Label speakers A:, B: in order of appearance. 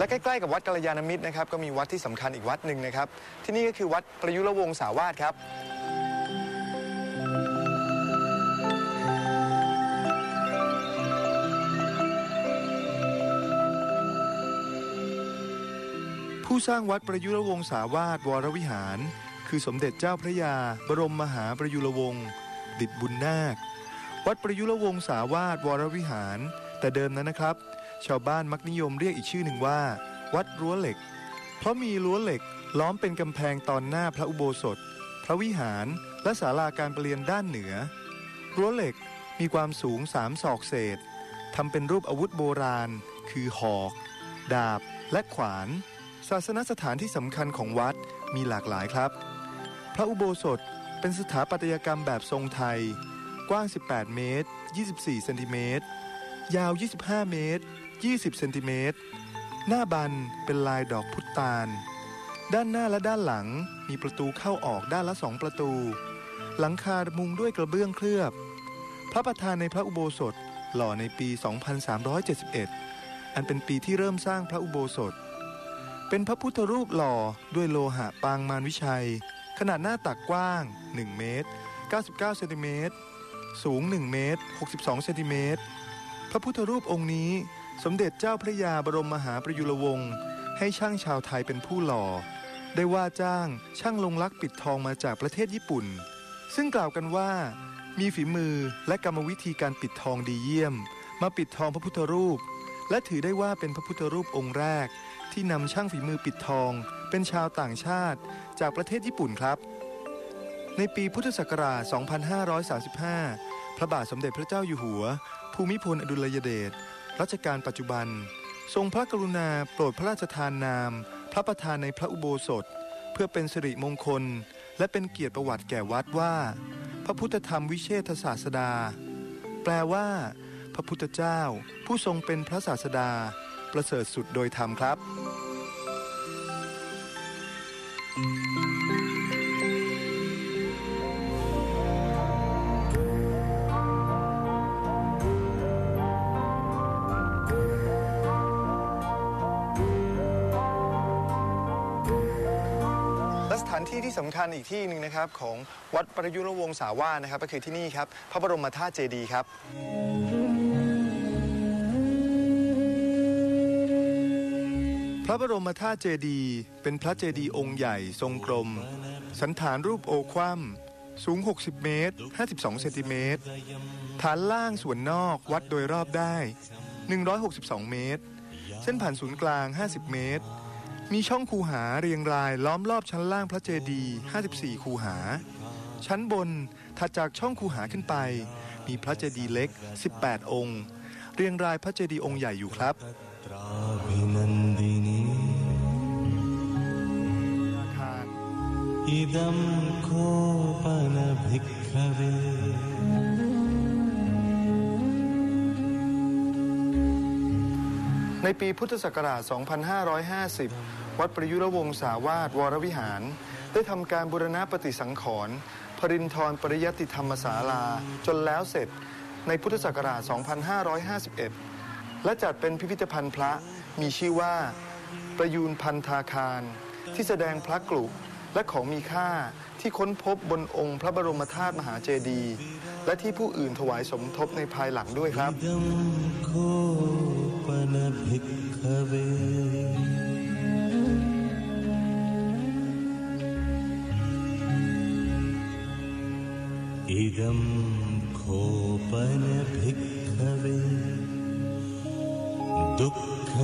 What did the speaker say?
A: และใกล้ๆกับวัดกัลยาณมิตรนะครับก็มีวัดที่สำคัญอีกวัดหนึ่งนะครับ ที่นี่ก็คือวัดประยุรวงศาวาสครับ ผู้สร้างวัดประยุรวงศาวาสวรวิหาร คือสมเด็จเจ้าพระยา บรมมหาประยุรวงศ์ดิดบุญนาค วัดประยุรวงศาวาสวรวิหาร แต่เดิมนั้นนะครับ ชาวบ้านมักนิยมเรียกอีกชื่อหนึ่งว่า วัดรั้วเหล็ก เพราะมีรั้วเหล็กล้อมเป็นกำแพงตอนหน้าพระอุโบสถ พระวิหารและศาลาการประเรียนด้านเหนือ รั้วเหล็กมีความสูงสามศอกเศษทำเป็นรูปอาวุธโบราณ คือหอก ดาบ และขวาน ศาสนสถานที่สำคัญของวัดมีหลากหลายครับ พระอุโบสถเป็นสถาปัตยกรรมแบบทรงไทย กว้าง 18 เมตร 24 เซนติเมตร ยาว 25 เมตร 20 เซนติเมตร หน้าบันเป็นลายดอกพุตานด้านหน้าและด้านหลังมีประตูเข้าออกด้านละสองประตู หลังคามุงด้วยกระเบื้องเคลือบ พระประธานในพระอุโบสถหล่อในปี 2371 อันเป็นปีที่เริ่มสร้างพระอุโบสถ เป็นพระพุทธรูปหล่อด้วยโลหะปางมารวิชัย ขนาดหน้าตักกว้าง 1 เมตร 99 เซนติเมตร สูง 1 เมตร 62 เซนติเมตร พระพุทธรูปองค์นี้ สมเด็จเจ้าพระยาบรมมหาประยุรวงศ์ให้ช่างชาวไทยเป็นผู้หล่อ ได้ว่าจ้างช่างลงลักปิดทองมาจากประเทศญี่ปุ่น ซึ่งกล่าวกันว่า มีฝีมือและกรรมวิธีการปิดทองดีเยี่ยม มาปิดทองพระพุทธรูป และถือได้ว่าเป็นพระพุทธรูปองค์แรก ที่นำช่างฝีมือปิดทอง เป็นชาวต่างชาติ จากประเทศญี่ปุ่นครับ ในปีพุทธศักราช 2535 พระบาทสมเด็จพระเจ้าอยู่หัว ภูมิพลอดุลยเดช รัชกาลปัจจุบัน ทรงพระกรุณาโปรดพระราชทานนาม พระประธานในพระอุโบสถ เพื่อเป็นสิริมงคล และเป็นเกียรติประวัติแก่วัดว่า พระพุทธธรรมวิเชษศาสดา แปลว่า พระพุทธเจ้า ผู้ทรงเป็นพระศาสดา ประเสริฐสุดโดยธรรมครับานที่ที่สำคัญอีกที่หนึ่งนะครับของวัดประยุรวงศาวาสนะครับ ก็คือที่นี่ครับพระบรมธาตุเจดีย์ครับ พระบรมธาตุเจดีย์เป็นพระเจดีย์องค์ใหญ่ทรงกลม สันฐานรูปโอคว่ำสูง 60 เมตร 52 เซนติเมตร ฐานล่างส่วนนอกวัดโดยรอบได้ 162 เมตร เส้นผ่านศูนย์กลาง 50 เมตร มีช่องคูหาเรียงรายล้อมรอบชั้นล่างพระเจดีย์54 คูหา ชั้นบนถัดจากช่องคูหาขึ้นไป มีพระเจดีย์เล็ก 18 องค์ เรียงรายพระเจดีย์องค์ใหญ่อยู่ครับอิดัมโคปน
B: ภิกขเว
A: ในปีพุทธศักราช 2550 วัดประยุรวงศาวาสวรวิหาร ได้ทำการบูรณะปฏิสังขรณ์พรินทรปริยติธรรมศาลา จนแล้วเสร็จในพุทธศักราช 2551 และจัดเป็นพิพิธภัณฑ์พระมีชื่อว่า ประยูนพันธาคาร ที่แสดงพระกลุและของมีค่าที่ค้นพบบนองค์พระบรมธาตุมหาเจดีย์และที่ผู้อื่นถวายสมทบในภายหลังด้วยครับ
B: भिक्खवे। इदं खोपन भिखवे दुःख